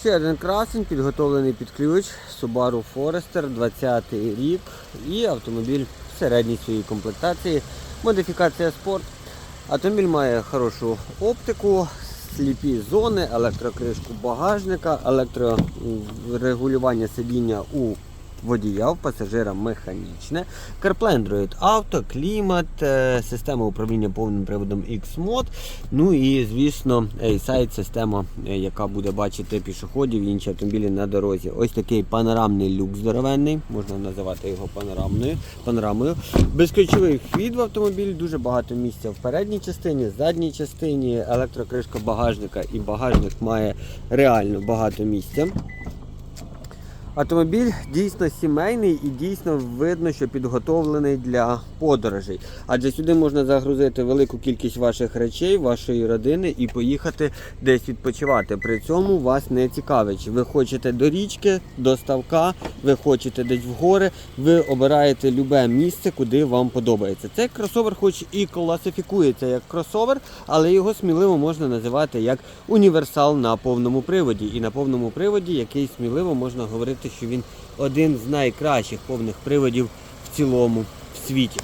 Ще один красень, підготовлений під ключ Subaru Forester 20 рік і автомобіль в середній своїй комплектації. Модифікація спорт. Автомобіль має хорошу оптику, сліпі зони, електрокришку багажника, електрорегулювання сидіння у водія, у пасажира механічне, CarPlay Android Auto, клімат, е, система управління повним приводом X-Mod, ну і, звісно, A-Side система, е, яка буде бачити пішоходів і інші автомобілі на дорозі. Ось такий панорамний люк здоровенний, можна називати його панорамною. панорамою. Безключовий вхід в автомобіль, дуже багато місця в передній частині, задній частині, електрокришка багажника і багажник має реально багато місця. Автомобіль дійсно сімейний і дійсно видно, що підготовлений для подорожей. Адже сюди можна загрузити велику кількість ваших речей, вашої родини і поїхати десь відпочивати. При цьому вас не цікавить. Ви хочете до річки, до ставка, ви хочете десь в гори, ви обираєте любе місце, куди вам подобається. Цей кросовер, хоч і класифікується як кросовер, але його сміливо можна називати як універсал на повному приводі. І на повному приводі, який сміливо можна говорити, що він один з найкращих повних приводів в цілому в світі.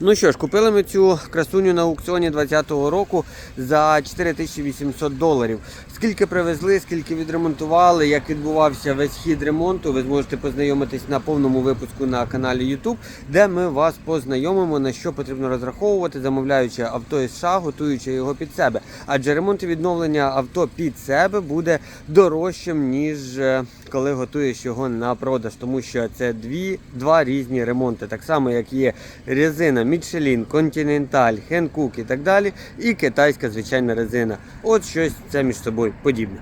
Ну що ж, купили ми цю красуню на аукціоні 2020 року за 4800 доларів. Скільки привезли, скільки відремонтували, як відбувався весь хід ремонту, ви зможете познайомитись на повному випуску на каналі YouTube, де ми вас познайомимо, на що потрібно розраховувати, замовляючи авто із США, готуючи його під себе. Адже ремонт і відновлення авто під себе буде дорожчим, ніж е, коли готуєш його на продаж, тому що це дві, два різні ремонти. Так само, як є резина Michelin, Continental, Hankook і так далі, і китайська звичайна резина. От щось це між собою подібне.